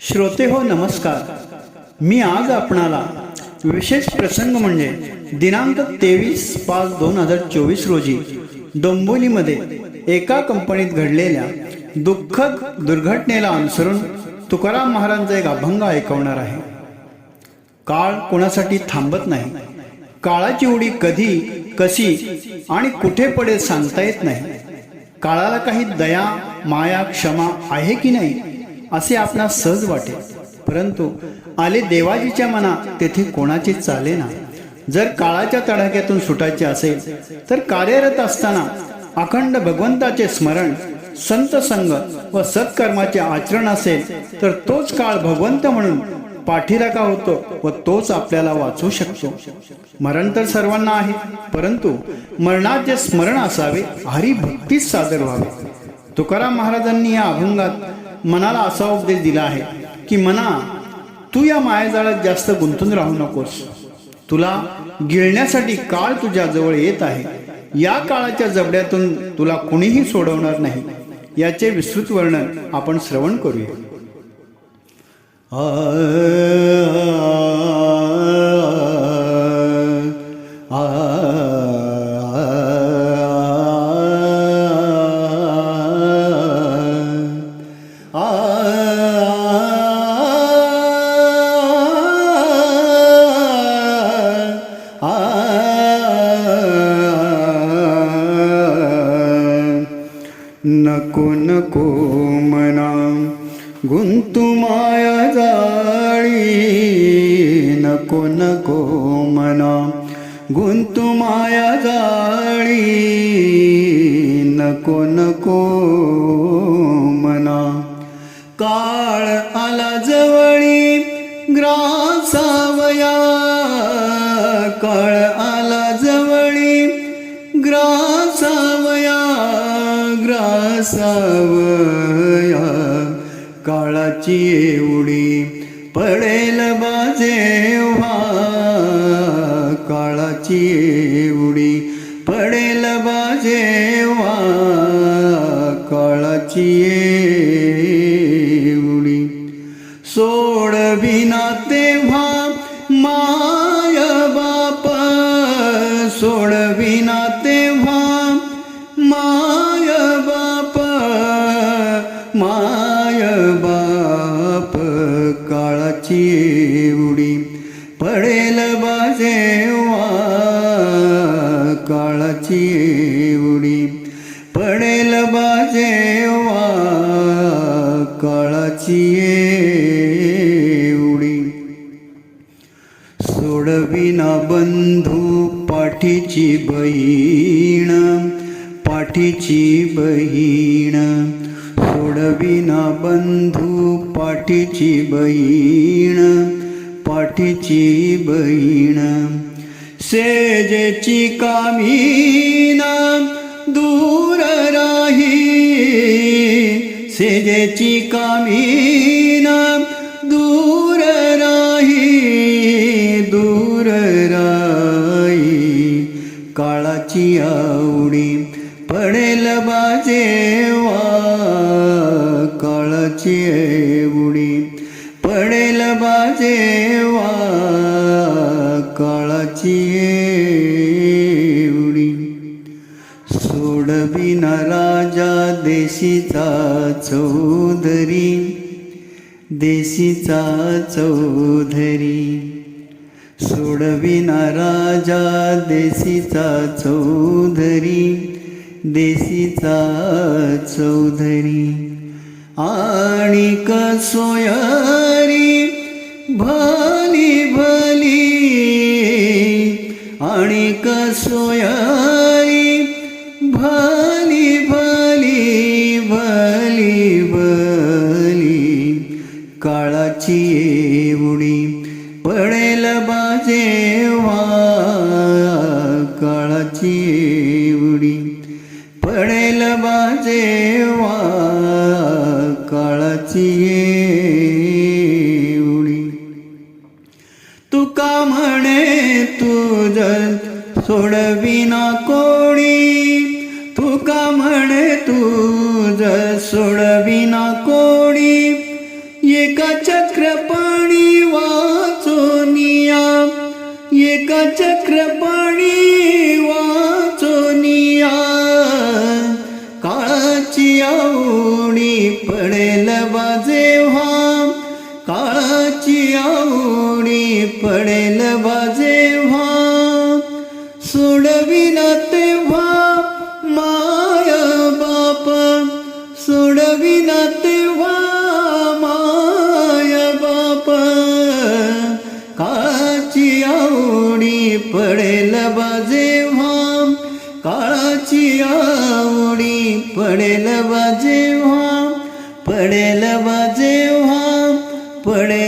श्रोते हो नमस्कार. मी आज आपणाला विशेष प्रसंग म्हणजे दिनांक तेवीस पाच दोन हजार चोवीस रोजी डोंबिवलीमध्ये एका कंपनीत घडलेल्या दुःखद दुर्घटनेला अनुसरून तुकाराम महाराजांचा एक अभंग ऐकवणार आहे. काळ कोणासाठी थांबत नाही. काळाची उडी कधी कशी आणि कुठे पडेल सांगता येत नाही. काळाला काही दया माया क्षमा आहे की नाही? असे आपणास सहज वाटेल परंतु आले देवाजीच्या मना तेथे कोणाचे चाले ना? जर काळाच्या तडाख्यातून सुटायचे असेल तर कार्यरत असताना अखंड भगवंताचे स्मरण संत संग व सत्कर्माचे आचरण असेल तर तोच काळ भगवंत म्हणून पाठीराखा होतो व तोच आपल्याला वाचू शकतो. मरण तर सर्वांना आहे परंतु मरणाचे स्मरण असावे हरिभक्तीच सादर व्हावे. तुकाराम महाराजांनी या अभंगात मनाला असा उपदेश दिला आहे की मना तू या मायाजाळात जास्त गुंतून राहू नकोस. तुला गिळण्यासाठी काळ तुझ्या जवळ येत आहे. या काळाच्या जबड्यातून तुला कुणीही सोडवणार नाही. याचे विस्तृत वर्णन आपण श्रवण करूया. नको नको मना गुंतू माया जाळी. नको नको मना गुंतू माया जाळी. नको नको काळ आला जवळी ग्रासावया काळ आला जवळी ग्रासावया ग्रासावया काळाची एवढी पडेल बाजेव्हा काळाची एवढी पडेल बाजेव्हा काळाची सोडविना तेव्हा माय बाप माय बाप काळाची उडी पडेल बाजेवा काळाची उडी पडेल बाजेवा काळाची पाठीची बहीण पाठीची बहीण. सोडविना बंधू पाठीची बहीण पाठीची बहीण. सेजेची कामीन दूर राही सेजेची कामीन वाची एवढी पडेल बाजेवा काळाची एवढी सोडविना राजा देशीचा चौधरी देशीचा चौधरी. सोडविना राजा देशीचा चौधरी देशीचा चौधरी. आणि कसोयारी भली भली आणि कसोयारी भली भली भली भली. काळाची एवढी पडेल बाजेवा काळाची एवढी पडेल बाजेवा सोडविना कोणी. तुका म्हणे जर सोडविना कोणी? एका चक्रपाणी वाचोनिया एका चक्रपाणी वाचोनिया काळाची आवणी पडेल बाजेव्हा काळाची आवणी पडेल बाजे जेव्हा बाजेव्हा काळाची आवडी पडेल बाजेव्हा पडेल बाजेव्हा पडेल